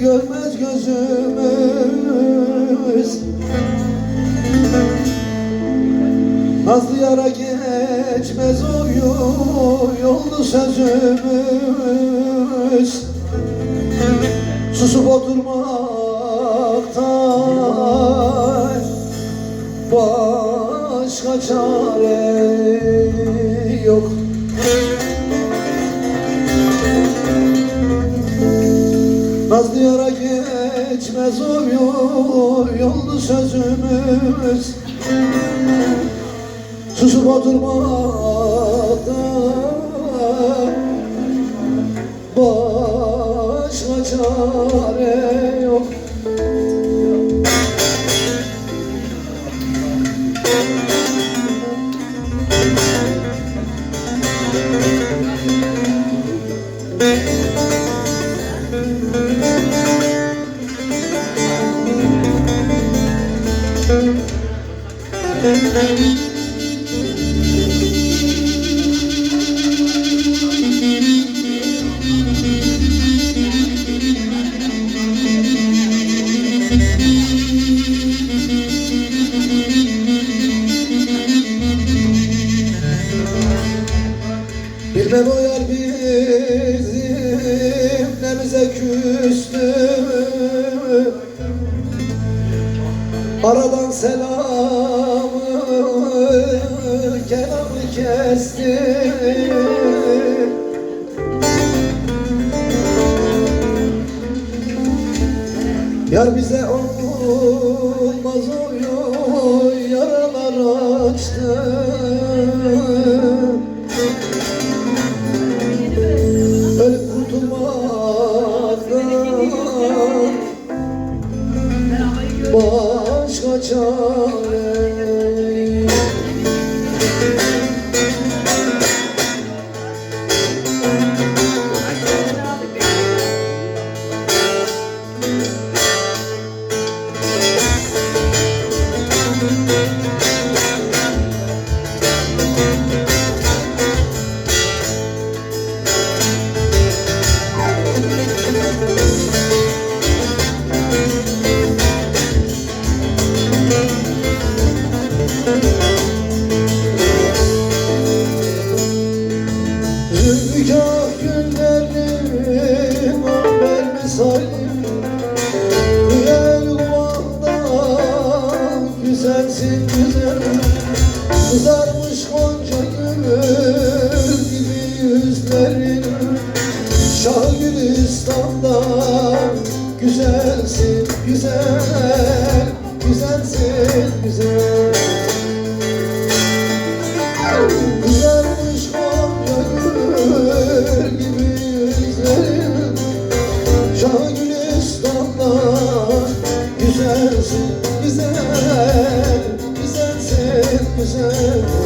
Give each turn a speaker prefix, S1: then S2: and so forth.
S1: Görmez gözümüz. Nazlı yara geçmez o yol, yoldu sözümüz. Susup oturmaktan Başka çare Nazlı yara geçmez o yol, yoldu sözümüz. Susup oturmakta Bilmem o yar bizim nemize küstü Aradan kelamı kesti. Yar bize olmaz o yol yaralar açtı. Ölüp kurtulmaktan başka çare güzel, güzelsin güzel. Güzelmiş Gonca gül gibi yüzlerin Şah gülistanla güzelsin güzel, güzelsin güzel.